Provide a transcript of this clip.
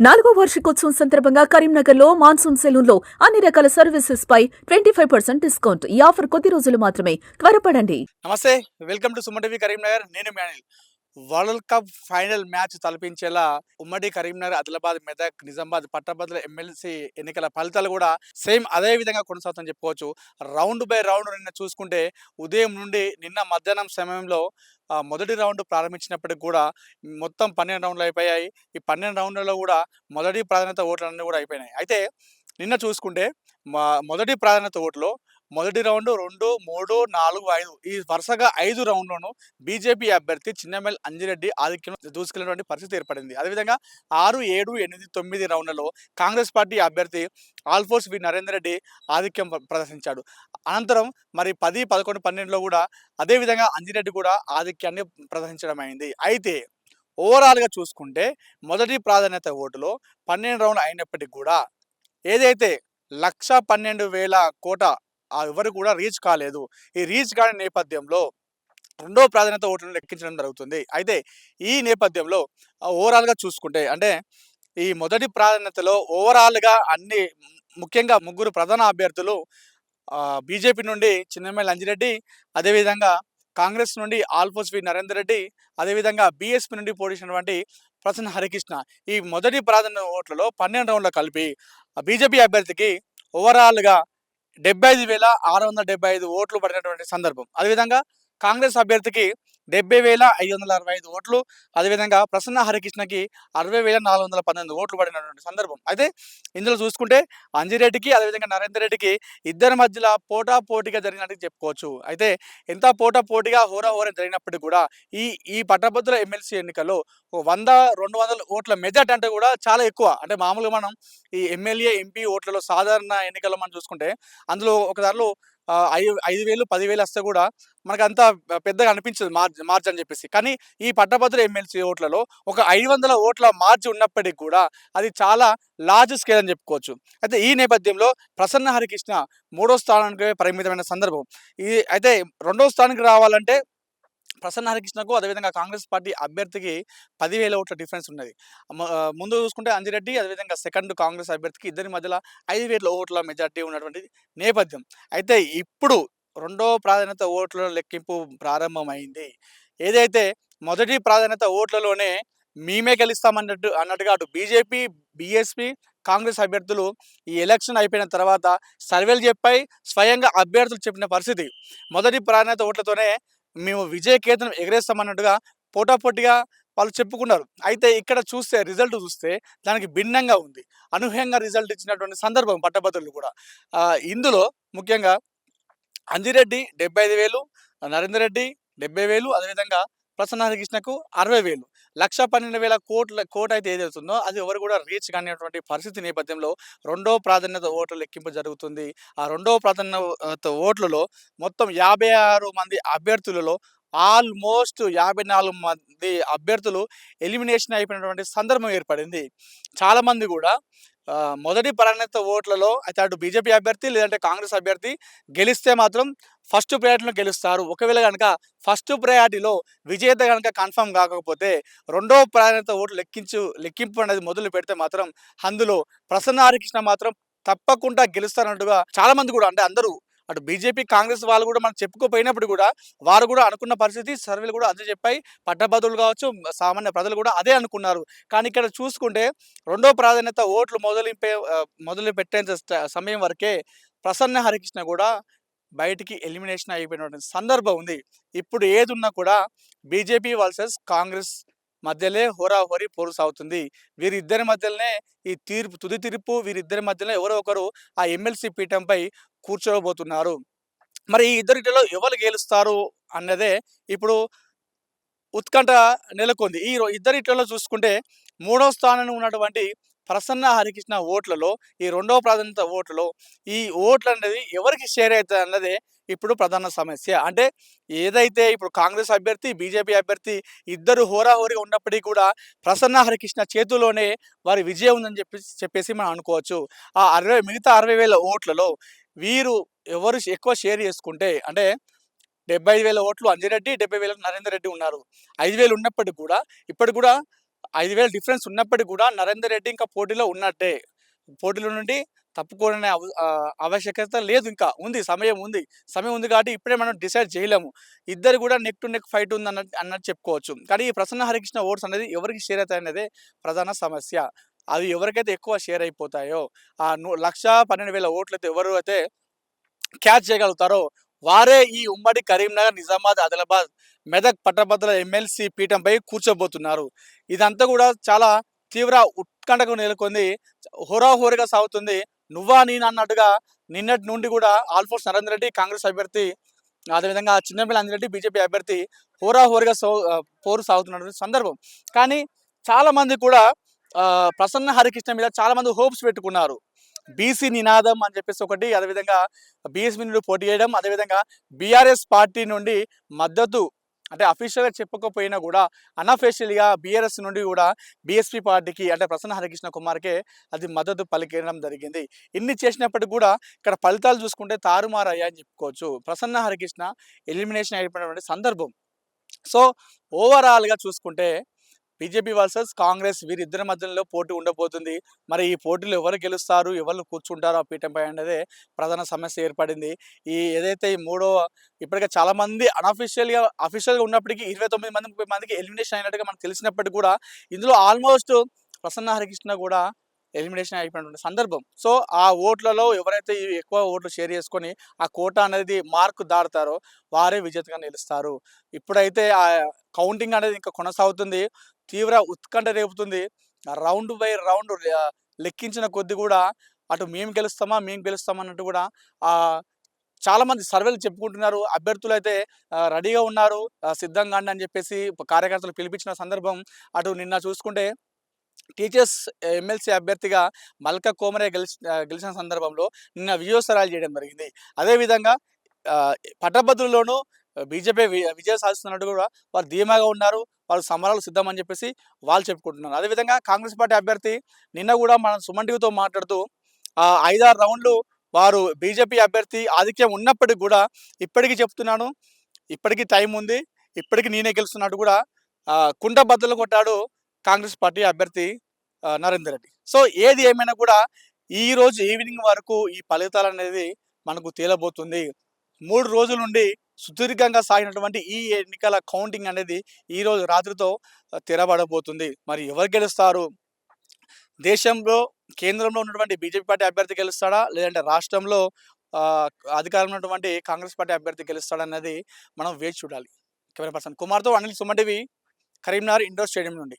నాలుగో వార్షికోత్సవం సందర్భంగా కరీంనగర్లో మాన్సూన్ సెలూన్లో అన్ని రకాల సర్వీసెస్ పై ట్వంటీ ఫైవ్ పర్సెంట్ డిస్కౌంట్. ఈ ఆఫర్ కొద్ది రోజులు మాత్రమే. త్వరపడండి. నమస్తే welcome to Suman TV Karimnagar. నేను మీ వరల్డ్ కప్ ఫైనల్ మ్యాచ్ తలపించేలా ఉమ్మడి కరీంనగర్ ఆదిలాబాద్ మెదక్ నిజామాబాద్ పట్టభద్రుల ఎమ్మెల్సీ ఎన్నికల ఫలితాలు కూడా సేమ్ అదే విధంగా కొనసాగుతుందని చెప్పుకోవచ్చు. రౌండ్ బై రౌండ్ నిన్న చూసుకుంటే ఉదయం నుండి నిన్న మధ్యాహ్నం సమయంలో మొదటి రౌండ్ ప్రారంభించినప్పటికి కూడా మొత్తం పన్నెండు రౌండ్లు అయిపోయాయి. ఈ పన్నెండు రౌండ్లలో కూడా మొదటి ప్రాధాన్యత ఓట్లన్నీ కూడా అయిపోయినాయి. అయితే నిన్న చూసుకుంటే మా మొదటి ప్రాధాన్యత ఓట్లో మొదటి రౌండ్ రెండు మూడు నాలుగు ఐదు. ఈ వరుసగా ఐదు రౌండ్లను బీజేపీ అభ్యర్థి చిన్నమెల్ అంజిరెడ్డి ఆధిక్యం దూసుకెళ్ళినటువంటి పరిస్థితి ఏర్పడింది. అదేవిధంగా ఆరు ఏడు ఎనిమిది తొమ్మిది రౌండ్లలో కాంగ్రెస్ పార్టీ అభ్యర్థి ఆల్ఫోర్స్ వి. నరేందర్ రెడ్డి ఆధిక్యం ప్రదర్శించాడు. అనంతరం మరి పది పదకొండు పన్నెండులో కూడా అదేవిధంగా అంజిరెడ్డి కూడా ఆధిక్యాన్ని ప్రదర్శించడం అయింది అయితే ఓవరాల్గా చూసుకుంటే మొదటి ప్రాధాన్యత ఓటులో పన్నెండు రౌండ్లు అయినప్పటికీ కూడా ఏదైతే లక్ష పన్నెండు వేల కోట ఎవరు కూడా రీచ్ కాలేదు. ఈ రీచ్ కాని నేపథ్యంలో రెండో ప్రాధాన్యత ఓట్లను లెక్కించడం జరుగుతుంది. అయితే ఈ నేపథ్యంలో ఓవరాల్గా చూసుకుంటే అంటే ఈ మొదటి ప్రాధాన్యతలో ఓవరాల్గా అన్ని ముఖ్యంగా ముగ్గురు ప్రధాన అభ్యర్థులు బీజేపీ నుండి చిన్నమేళ అంజిరెడ్డి అదేవిధంగా కాంగ్రెస్ నుండి ఆల్ఫోస్ వి నరేందర్ రెడ్డి అదేవిధంగా బీఎస్పీ నుండి పోటీసినటువంటి ప్రసన్న హరికృష్ణ ఈ మొదటి ప్రాధాన్యత ఓట్లలో పన్నెండు రౌండ్లు కలిపి బీజేపీ అభ్యర్థికి ఓవరాల్గా డెబ్బై ఐదు వేల ఆరు వందల డెబ్బై ఐదు ఓట్లు పడినటువంటి సందర్భం. అదేవిధంగా కాంగ్రెస్ అభ్యర్థికి డెబ్బై వేల ఐదు వందల అరవై ఐదు ఓట్లు అదేవిధంగా ప్రసన్న హరికృష్ణకి అరవై వేల నాలుగు వందల పన్నెండు ఓట్లు పడినటువంటి సందర్భం. అయితే ఇందులో చూసుకుంటే అంజిరెడ్డికి అదేవిధంగా నరేందర్ రెడ్డికి ఇద్దరి మధ్యలో పోటా పోటీగా జరిగినట్టు చెప్పుకోవచ్చు. అయితే ఎంత పోటా పోటీగా హోరా హోరా జరిగినప్పటికీ కూడా ఈ ఈ పట్టభద్రుల ఎమ్మెల్సీ ఎన్నికల్లో వంద రెండు వందల ఓట్ల మెజార్టీ అంటే కూడా చాలా ఎక్కువ. అంటే మామూలుగా మనం ఈ ఎమ్మెల్యే ఎంపీ ఓట్లలో సాధారణ ఎన్నికల్లో మనం చూసుకుంటే అందులో ఒకదానిలో ఐదు ఐదు వేలు పదివేలు వస్తే కూడా మనకు అంత పెద్దగా అనిపించదు మార్జ్ మార్జ్ అని చెప్పేసి. కానీ ఈ పట్టభద్రుల ఎమ్మెల్సీ ఓట్లలో ఒక ఐదు వందల ఓట్ల మార్జ్ ఉన్నప్పటికీ కూడా అది చాలా లార్జ్ స్కేల్ అని చెప్పుకోవచ్చు. అయితే ఈ నేపథ్యంలో ప్రసన్న హరికృష్ణ మూడో స్థానానికి పరిమితమైన సందర్భం. ఈ అయితే రెండో స్థానానికి రావాలంటే ప్రసన్న హరికృష్ణకు అదేవిధంగా కాంగ్రెస్ పార్టీ అభ్యర్థికి పదివేల ఓట్ల డిఫరెన్స్ ఉన్నది. ముందు చూసుకుంటే అంజిరెడ్డి అదేవిధంగా సెకండ్ కాంగ్రెస్ అభ్యర్థికి ఇద్దరి మధ్యలో ఐదు వేల ఓట్ల మెజార్టీ ఉన్నటువంటి నేపథ్యం. అయితే ఇప్పుడు రెండో ప్రాధాన్యత ఓట్ల లెక్కింపు ప్రారంభమైంది. ఏదైతే మొదటి ప్రాధాన్యత ఓట్లలోనే మేమే గెలుస్తామన్నట్టు అన్నట్టుగా అటు బీజేపీ బీఎస్పీ కాంగ్రెస్ అభ్యర్థులు ఈ ఎలక్షన్ అయిపోయిన తర్వాత సర్వేలు చెప్పాయి స్వయంగా అభ్యర్థులు చెప్పిన పరిస్థితి. మొదటి ప్రాధాన్యత ఓట్లతోనే మేము విజయకేతనం ఎగరేస్తామన్నట్టుగా పోటాపోటీగా వాళ్ళు చెప్పుకున్నారు. అయితే ఇక్కడ చూస్తే రిజల్ట్ చూస్తే దానికి భిన్నంగా ఉంది. అనూహ్యంగా రిజల్ట్ ఇచ్చినటువంటి సందర్భం పట్టభద్రులు కూడా. ఇందులో ముఖ్యంగా అంజిరెడ్డి డెబ్బై ఐదు వేలు నరేందర్ రెడ్డి డెబ్బై వేలు అదేవిధంగా ప్రసన్న హరికృష్ణకు అరవై వేలు. లక్ష పన్నెండు వేల కోట్ల కోట్ అయితే ఏదైతుందో అది ఎవరు కూడా రీచ్ కానిటువంటి పరిస్థితి నేపథ్యంలో రెండో ప్రాధాన్యత ఓట్ల లెక్కింపు జరుగుతుంది. ఆ రెండో ప్రాధాన్యత ఓట్లలో మొత్తం యాభై ఆరు మంది అభ్యర్థులలో ఆల్మోస్ట్ యాభై నాలుగు మంది అభ్యర్థులు ఎలిమినేషన్ అయిపోయినటువంటి సందర్భం ఏర్పడింది. చాలామంది కూడా మొదటి ప్రాధాన్యత ఓట్లలో అయితే అటు బీజేపీ అభ్యర్థి లేదంటే కాంగ్రెస్ అభ్యర్థి గెలిస్తే మాత్రం ఫస్ట్ ప్రయారిటీలో గెలుస్తారు. ఒకవేళ కనుక ఫస్ట్ ప్రయారిటీలో విజేత కనుక కన్ఫర్మ్ కాకపోతే రెండో ప్రాధాన్యత ఓట్లు లెక్కించు లెక్కింపు అనేది మొదలు పెడితే మాత్రం అందులో ప్రసన్న హరికృష్ణ మాత్రం తప్పకుండా గెలుస్తారన్నట్టుగా చాలా మంది కూడా అంటే అందరూ అటు బీజేపీ కాంగ్రెస్ వాళ్ళు కూడా మనం చెప్పుకోపోయినప్పుడు కూడా వారు కూడా అనుకున్న పరిస్థితి సర్వేలు కూడా అదే చెప్పాయి. పట్టభద్రులు కావచ్చు సామాన్య ప్రజలు కూడా అదే అనుకున్నారు. కానీ ఇక్కడ చూసుకుంటే రెండో ప్రాధాన్యత ఓట్లు మొదలింపే మొదలు పెట్టేంత సమయం వరకే ప్రసన్న హరికృష్ణ కూడా బయటికి ఎలిమినేషన్ అయిపోయినటువంటి సందర్భం ఉంది. ఇప్పుడు ఏది ఉన్నా కూడా బీజేపీ వర్సెస్ కాంగ్రెస్ మధ్యలే హోరాహోరీ పోరు సాగుతుంది. వీరిద్దరి మధ్యలోనే ఈ తీర్పు తుది తీర్పు వీరిద్దరి మధ్యలో ఎవరో ఒకరు ఆ ఎమ్మెల్సీ పీఠంపై కూర్చోబోతున్నారు. మరి ఈ ఇద్దరిలో ఎవరు గెలుస్తారు అన్నదే ఇప్పుడు ఉత్కంఠ నెలకొంది. ఈ రో- ఇద్దరిట్లలో చూసుకుంటే మూడో స్థానంలో ఉన్నటువంటి ప్రసన్న హరికృష్ణ ఓట్లలో ఈ రెండవ ప్రాధాన్యత ఓట్లలో ఈ ఓట్లు అనేది ఎవరికి షేర్ అవుతుంది అన్నదే ఇప్పుడు ప్రధాన సమస్య. అంటే ఏదైతే ఇప్పుడు కాంగ్రెస్ అభ్యర్థి బీజేపీ అభ్యర్థి ఇద్దరు హోరాహోరీగా ఉన్నప్పటికీ కూడా ప్రసన్న హరికృష్ణ చేతిలోనే వారి విజయం ఉందని చెప్పి చెప్పేసి మనం అనుకోవచ్చు. ఆ అరవై మిగతా అరవై వేల ఓట్లలో వీరు ఎవరు ఎక్కువ షేర్ చేసుకుంటే అంటే డెబ్బై ఐదు వేల ఓట్లు అంజిరెడ్డి డెబ్బై వేల నరేందర్ రెడ్డి ఉన్నారు. ఐదు వేలు ఉన్నప్పటికీ కూడా ఇప్పటికి కూడా ఐదు వేల డిఫరెన్స్ ఉన్నప్పటికీ కూడా నరేందర్ రెడ్డి ఇంకా పోటీలో ఉన్నట్టే. పోటీలో నుండి తప్పుకోనే అవ ఆవశ్యకత లేదు ఇంకా. ఉంది సమయం ఉంది. సమయం ఉంది కాబట్టి ఇప్పుడే మనం డిసైడ్ చేయలేము. ఇద్దరు కూడా నెక్ టు నెక్ ఫైట్ ఉంది అన్నట్టు అన్నట్టు చెప్పుకోవచ్చు. కానీ ఈ ప్రసన్న హరికృష్ణ ఓట్స్ అనేది ఎవరికి షేర్ అవుతాయి అనేది ప్రధాన సమస్య. అవి ఎవరికైతే ఎక్కువ షేర్ అయిపోతాయో ఆ లక్ష పన్నెండు వేల ఓట్లు అయితే ఎవరు అయితే క్యాచ్ చేయగలుగుతారో వారే ఈ ఉమ్మడి కరీంనగర్ నిజామాబాద్ ఆదిలాబాద్ మెదక్ పట్టభద్రుల ఎమ్మెల్సీ పీఠంపై కూర్చోబోతున్నారు. ఇదంతా కూడా చాలా తీవ్ర ఉత్కంఠకు నెలకొంది. హోరాహోరీగా సాగుతుంది. నువ్వా నేను అన్నట్టుగా నిన్నటి నుండి కూడా ఆల్ఫోర్స్ నరేంద్ర రెడ్డి కాంగ్రెస్ అభ్యర్థి అదేవిధంగా చిన్నపిల్ల అంజిరెడ్డి బీజేపీ అభ్యర్థి హోరాహోరీగా సో పోరు సాగుతున్న సందర్భం. కానీ చాలామంది కూడా ప్రసన్న హరికృష్ణ మీద చాలామంది హోప్స్ పెట్టుకున్నారు. బీసీ నినాదం అని చెప్పేసి ఒకటి అదేవిధంగా బీఎస్పీ నుండి పోటీ చేయడం అదేవిధంగా బీఆర్ఎస్ పార్టీ నుండి మద్దతు అంటే అఫీషియల్గా చెప్పకపోయినా కూడా అన్అఫీషియల్గా బీఆర్ఎస్ నుండి కూడా బీఎస్పీ పార్టీకి అంటే ప్రసన్న హరికృష్ణ కుమార్కే అది మద్దతు పలికేయడం జరిగింది. ఇన్ని చేసినప్పటికీ కూడా ఇక్కడ ఫలితాలు చూసుకుంటే తారుమారయ్యా అని చెప్పుకోవచ్చు. ప్రసన్న హరికృష్ణ ఎలిమినేషన్ అయిపోయినటువంటి సందర్భం. సో ఓవరాల్గా చూసుకుంటే బీజేపీ వర్సెస్ కాంగ్రెస్ వీరిద్దరి మధ్యలో పోటీ ఉండబోతుంది. మరి ఈ పోటీలో ఎవరు గెలుస్తారు ఎవరు కూర్చుంటారు ఆ పీఠంపై అనేది ప్రధాన సమస్య ఏర్పడింది. ఈ ఏదైతే ఈ మూడో ఇప్పటికే చాలా మంది అన్అఫీషియల్గా అఫీషియల్గా ఉన్నప్పటికీ ఇరవై తొమ్మిది మంది ముప్పై మందికి ఎలిమినేషన్ అయినట్టుగా మనకు తెలిసినప్పటికీ కూడా ఇందులో ఆల్మోస్ట్ ప్రసన్న హరికృష్ణ కూడా ఎలిమినేషన్ అయిపోయినటువంటి సందర్భం. సో ఆ ఓట్లలో ఎవరైతే ఎక్కువ ఓట్లు షేర్ చేసుకొని ఆ కోట అనేది మార్కు దాటుతారో వారే విజేతగా నిలుస్తారు. ఇప్పుడైతే ఆ కౌంటింగ్ అనేది ఇంకా కొనసాగుతుంది. తీవ్ర ఉత్కంఠ రేపుతుంది. రౌండ్ బై రౌండ్ లెక్కించిన కొద్ది కూడా అటు మేము గెలుస్తామా మేము గెలుస్తామా అన్నట్టు కూడా చాలామంది సర్వేలు చెప్పుకుంటున్నారు. అభ్యర్థులు అయితే రెడీగా ఉన్నారు. సిద్ధంగా అని చెప్పేసి కార్యకర్తలు పిలిపించిన సందర్భం అటు నిన్న చూసుకుంటే టీచర్స్ ఎమ్మెల్సీ అభ్యర్థిగా మల్క కోమరే గెలిచి గెలిచిన సందర్భంలో నిన్న విజయోత్సరాలు చేయడం జరిగింది. అదేవిధంగా ఆ, పట్టభద్రుల్లోనూ బీజేపీ విజయం సాధిస్తున్నట్టు కూడా వారు ధీమాగా ఉన్నారు. వాళ్ళు సమరాలు సిద్ధం అని చెప్పేసి వాళ్ళు చెప్పుకుంటున్నారు. అదేవిధంగా కాంగ్రెస్ పార్టీ అభ్యర్థి నిన్న కూడా మనం సుమన్ టీవీతో మాట్లాడుతూ ఐదారు రౌండ్లు వారు బీజేపీ అభ్యర్థి ఆధిక్యం ఉన్నప్పటికీ కూడా ఇప్పటికీ చెప్తున్నాను ఇప్పటికీ టైం ఉంది ఇప్పటికీ నేనే గెలుస్తున్నట్టు కూడా కుండ కుంట బద్దలు కొట్టాడు కాంగ్రెస్ పార్టీ అభ్యర్థి నరేందర్ రెడ్డి. సో ఏది ఏమైనా కూడా ఈ రోజు ఈవినింగ్ వరకు ఈ ఫలితాలు అనేది మనకు తేలబోతుంది. మూడు రోజుల నుండి సుదీర్ఘంగా సాగినటువంటి ఈ ఎన్నికల కౌంటింగ్ అనేది ఈ రోజు రాత్రితో తెరబడబోతుంది. మరి ఎవరు గెలుస్తారు? దేశంలో కేంద్రంలో ఉన్నటువంటి బీజేపీ పార్టీ అభ్యర్థి గెలుస్తాడా? లేదంటే రాష్ట్రంలో అధికారంలో ఉన్నటువంటి కాంగ్రెస్ పార్టీ అభ్యర్థి గెలుస్తాడన్నది మనం వేచి చూడాలి. కెమెరా పర్సన్ కుమార్తో అనిల్ సుమటివి కరీంనగర్ ఇండోర్ స్టేడియం నుండి.